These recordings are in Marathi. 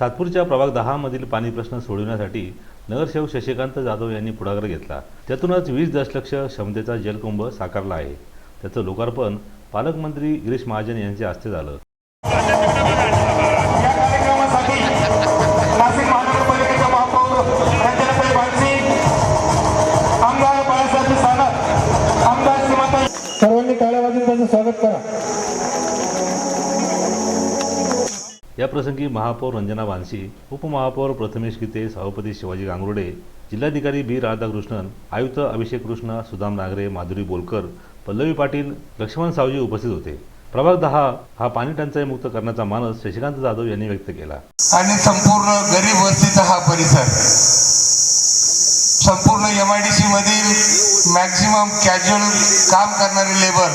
सातपूरच्या प्रभाग दहामधील पाणी प्रश्न सोडविण्यासाठी नगरसेवक शशिकांत जाधव यांनी पुढाकार घेतला. त्यातूनच वीस दशलक्ष क्षमतेचा जलकुंभ साकारला आहे. त्याचं लोकार्पण पालकमंत्री गिरीश महाजन यांच्या हस्ते झालं. याप्रसंगी महापौर रंजना वानसी उपमहापौर प्रथमेश गीते सभापती शिवाजी गांगुर्डे जिल्हाधिकारी बी राधाकृष्णन आयुक्त अभिषेक कृष्ण सुदाम नागरे माधुरी बोलकर पल्लवी पाटील लक्ष्मण सावजी उपस्थित होते. प्रभाग दहा हा पाणी टंचाई मुक्त करण्याचा मानस शशिकांत जाधव यांनी व्यक्त केला. आणि संपूर्ण गरीब वस्तीचा हा परिसर. संपूर्ण एम आय डी सी मधील मॅक्झिमम कॅज्युअल काम करणारे लेबर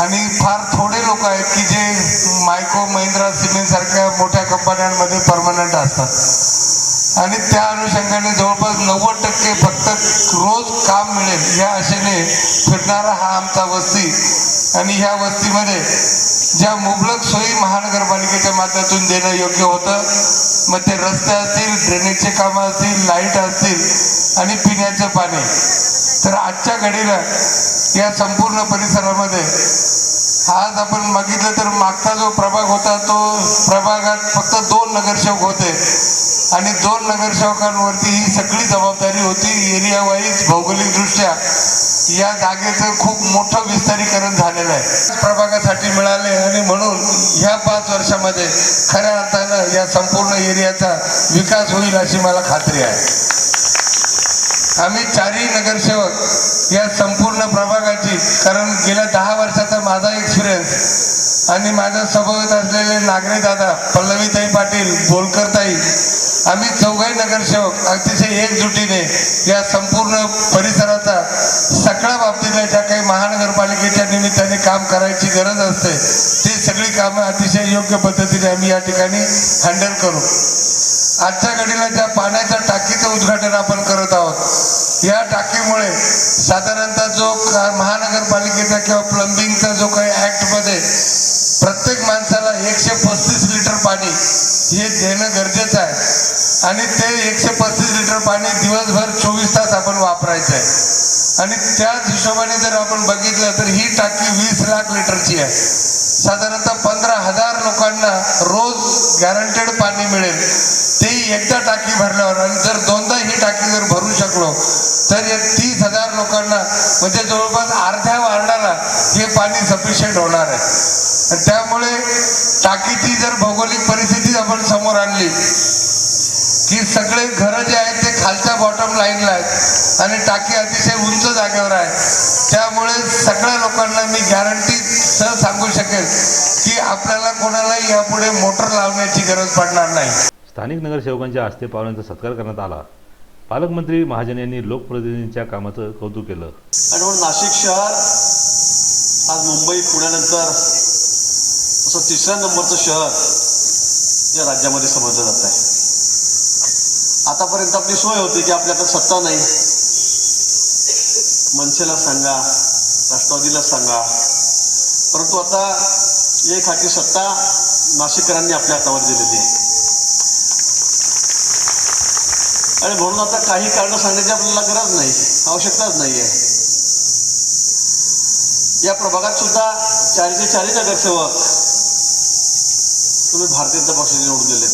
आणि फार थोडे लोक आहेत की जे मायको महिंद्रा सिमेंट सारख्या मोठ्या कंपन्यांमध्ये परमनंट असतात. आणि त्या अनुषंगाने जवळपास नव्वद टक्के फक्त रोज काम मिळेल या आशेने फिरणारा हा आमचा वस्ती. आणि ह्या वस्तीमध्ये ज्या मुबलक सोयी महानगरपालिकेच्या माध्यमातून देणं योग्य होतं मग ते रस्ते असतील ड्रेनेजचे कामं असतील लाइट असतील आणि पिण्याचं पाणी. तर आजच्या घडीला या संपूर्ण परिसरामध्ये आज आपण बघितलं तर मागचा जो प्रभाग होता तो प्रभागात फक्त दोन नगरसेवक होते. आणि दोन नगरसेवकांवरती ही सगळी जबाबदारी होती एरिया वाईज भौगोलिकदृष्ट्या. या जागेचं खूप मोठं विस्तारीकरण झालेलं आहे. प्रभागासाठी मिळाले आणि म्हणून ह्या पाच वर्षामध्ये खऱ्या अर्थानं या संपूर्ण एरियाचा विकास होईल अशी मला खात्री आहे. आम्ही चारही नगरसेवक या संपूर्ण प्रभागाची कारण गेल्या दहा वर्षाचा माझा एक्सपिरियन्स आणि माझ्या सभोवत असलेले नागरे दादा पल्लवीताई पाटील बोलकरताई आम्ही चौघाही नगरसेवक अतिशय एकजुटीने या संपूर्ण परिसराचा सगळ्या बाबतीतल्या ज्या काही महानगरपालिकेच्या निमित्ताने काम करायची गरज असते ती सगळी कामं अतिशय योग्य पद्धतीने आम्ही या ठिकाणी हँडल करू. आजच्या घडीला ज्या पाण्याच्या टाकीचं उद्घाटन आपण करत आहोत या टाकीमुळे साधारणतः जो महानगरपालिकेचा किंवा प्लंबिंगचा जो काही ऍक्टमध्ये प्रत्येक माणसाला एकशे पस्तीस लिटर पाणी हे देणं गरजेचं आहे. आणि ते एकशे पस्तीस लिटर पाणी दिवसभर चोवीस तास आपण वापरायचं आहे. आणि त्याच हिशोबाने जर आपण बघितलं तर ही टाकी वीस लाख लिटरची आहे. साधारणतः पंधरा हजार लोकांना रोज गॅरंटेड पाणी मिळेल. तेही एकदा टाकी भरल्यावर आणि जर दोनदा ही टाकी जर भर शकलो. तर या तीस हजार लोकांना म्हणजे जवळपास अर्ध्या वार्डाला हे पाणी सफिशियंट होणार आहे. त्यामुळे टाकीची जर भौगोलिक परिस्थिती आपण समोर आणली की सगळे घरं जे आहेत ते खालच्या बॉटम लाईनला आहेत आणि टाकी अतिशय उंच जागेवर आहे. त्यामुळे सगळ्या लोकांना मी गॅरंटी सह सांगू शकेल की आपल्याला कोणालाही यापुढे मोटर लावण्याची गरज पडणार नाही. स्थानिक नगरसेवकांच्या हस्ते पाहुण्यांचा सत्कार करण्यात आला. पालकमंत्री महाजन यांनी लोकप्रतिनिधींच्या कामाचं कौतुक केलं. आणि म्हणून नाशिक शहर आज मुंबई पुण्यानंतर असं तिसऱ्या नंबरचं शहर या राज्यामध्ये समजलं जात आहे. आतापर्यंत आपली सोय होती की आपल्याकडे सत्ता नाही. मनसेला सांगा राष्ट्रवादीला सांगा. परंतु आता एक हाती सत्ता नाशिककरांनी आपल्या हातावर दिलेली आहे. आणि म्हणून आता काही कारणं सांगण्याची आपल्याला गरज नाही आवश्यकताच नाही आहे या प्रभागात सुद्धा चारशे चारही नगरसेवक तुम्ही भारतीय जनता पक्षाने निवडून दिलेत.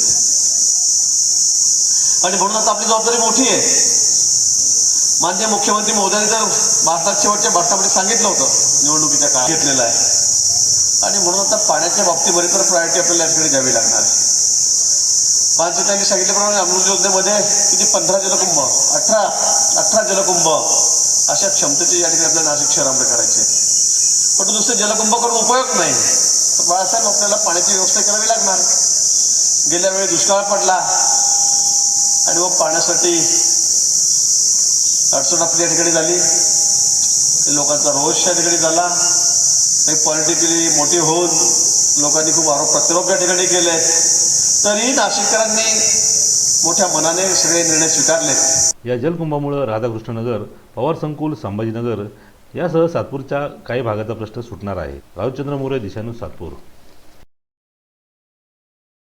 आणि म्हणून आता आपली जबाबदारी मोठी आहे. माननीय मुख्यमंत्री महोदयांनी तर भारतात शेवटच्या भारतामध्ये सांगितलं होतं निवडणुकीच्या काळ घेतलेलं आहे. आणि म्हणून आता पाण्याच्या बाबतीमध्ये तर प्रायोरिटी आपल्याला याकडे द्यावी लागणार आहे. पाच त्यांनी सांगितल्याप्रमाणे अमृत योजनेमध्ये किती? पंधरा जलकुंभ. अठरा अठरा जलकुंभ. अशा क्षमतेचे या ठिकाणी आपल्या नाशिक शहरामध्ये करायचे. पण दुसरे जलकुंभ करून उपयोग नाही. तर बाळासाहेब आपल्याला पाण्याची व्यवस्था करावी लागणार. गेल्या वेळी दुष्काळ पडला. आणि मग पाण्यासाठी अडचण आपली या ठिकाणी झाली. लोकांचा रोष या ठिकाणी झाला. ते पॉलिटिकली मोठी होऊन लोकांनी खूप आरोप प्रत्यारोप या ठिकाणी केले तरी नाशिककरांनी मोठ्या मनाने सगळे निर्णय स्वीकारले. या जलकुंभामुळं राधाकृष्णनगर पवार संकुल संभाजीनगर यासह सातपूरच्या काही भागाचा प्रश्न सुटणार आहे. रावचंद्र मोरे दिशानू सातपूर.